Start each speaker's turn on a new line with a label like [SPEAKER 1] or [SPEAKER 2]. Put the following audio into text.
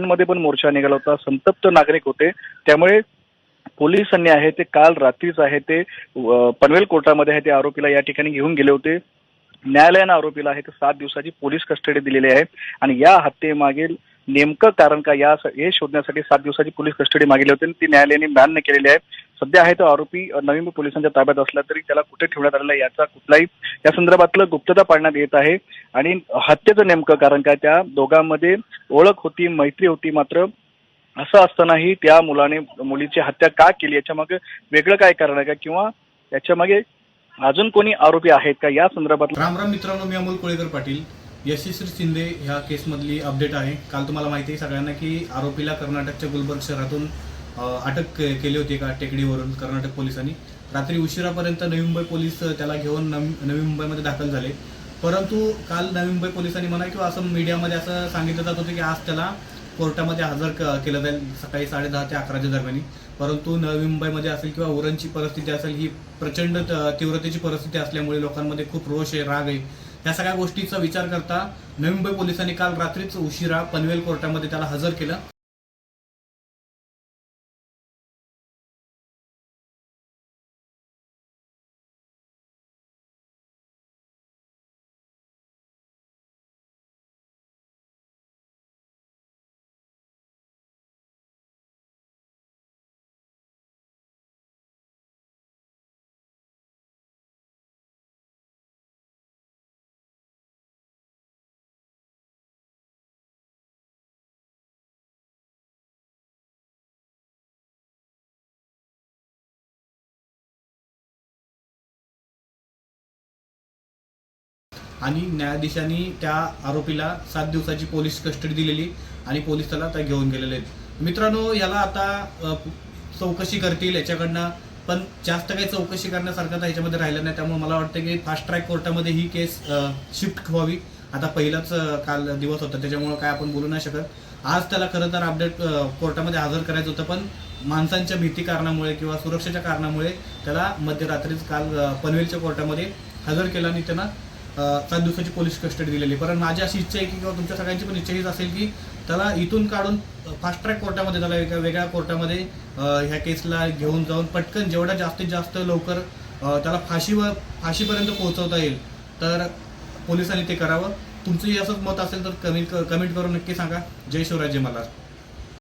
[SPEAKER 1] मध्ये पण मोर्चा निघाला होता संतप्त नागरिक होते. त्यामुळे पोलिसांनी आहे ते काल रात्रीच आहे ते पनवेल कोर्टामध्ये आहे ते आरोपीला या ठिकाणी घेऊन गेले होते. न्यायालयानं आरोपीला आहे ते सात दिवसाची पोलीस कस्टडी दिलेली आहे आणि या हत्येमागील नेमकं कारण का या हे शोधण्यासाठी सात दिवसाची पोलीस कस्टडी मागितली होती आणि ती न्यायालयाने मान्य केलेली आहे. सध्या आहे तो आरोपी नवीन नवी पोलिसांच्या ताब्यात असला तरी त्याला कुठे ठेवण्यात आलेला याचा कुठलाही या संदर्भातलं गुप्तता पाळण्यात येत आहे. आणि हत्येचं नेमकं कारण काय त्या दोघांमध्ये ओळख होती मैत्री होती मात्र. असं असतानाही त्या मुलाने मुलीची हत्या का केली? याच्या मागे वेगळं काय कारण आहे का? किंवा याच्या मागे अजून कोणी आरोपी आहेत का? या संदर्भात
[SPEAKER 2] राम राम मित्रांनो मी अमोल कोळेकर पाटील. यशस्वी शिंदे ह्या केसमधली अपडेट आहे. काल तुम्हाला माहिती आहे सगळ्यांना की आरोपीला कर्नाटकच्या गुलबर्ग शहरातून अटक केली होती एका टेकडीवरून कर्नाटक पोलिसांनी. रात्री उशिरापर्यंत नवी मुंबई पोलीस त्याला घेऊन नवी मुंबईमध्ये दाखल झाले. परंतु काल नवी मुंबई पोलिसांनी म्हणा किंवा असं मीडियामध्ये असं सांगितलं जात होतं की आज त्याला कोर्टामध्ये हजर क- केलं जाईल सकाळी साडेदहा ते अकराच्या दरम्यान. परंतु नवी मुंबईमध्ये असेल किंवा उरणची परिस्थिती असेल ही प्रचंड त- तीव्रतेची परिस्थिती असल्यामुळे लोकांमध्ये खूप रोष आहे राग आहे. या सगळ्या गोष्टीचा विचार करता नवी मुंबई पोलिसांनी काल रात्रीच उशिरा पनवेल कोर्टामध्ये त्याला हजर केलं. आणि न्यायाधीशांनी त्या आरोपीला सात दिवसाची पोलीस कस्टडी दिलेली आणि पोलीस त्याला त्या घेऊन गेलेले आहेत. मित्रांनो याला आता चौकशी करतील याच्याकडनं पण जास्त काही चौकशी करण्यासारखं तर ह्याच्यामध्ये राहिलं नाही. त्यामुळे मला वाटतं की फास्ट ट्रॅक कोर्टामध्ये ही केस शिफ्ट व्हावी. आता पहिलाच काल दिवस होता त्याच्यामुळं काय आपण बोलू नाही शकत. आज त्याला खरं तर अपडेट कोर्टामध्ये हजर करायचं होतं पण माणसांच्या भीती कारणामुळे किंवा सुरक्षेच्या कारणामुळे त्याला मध्यरात्रीच काल पनवेलच्या कोर्टामध्ये हजर केलं आणि त्यांना सात दिवसाची पोलीस कस्टडी दिलेली. पण माझी अशी इच्छा आहे की किंवा तुमच्या सगळ्यांची पण इच्छा हीच असेल की त्याला इथून काढून फास्ट ट्रॅक कोर्टामध्ये त्याला एका वेगळ्या कोर्टामध्ये ह्या केसला घेऊन जाऊन पटकन जेवढ्या जास्तीत जास्त लवकर त्याला फाशीवर फाशीपर्यंत पोहोचवता येईल तर पोलिसांनी ते करावं. तुमचंही असंच मत असेल तर कमी कमेंट करून नक्की सांगा. जय शिवराज जय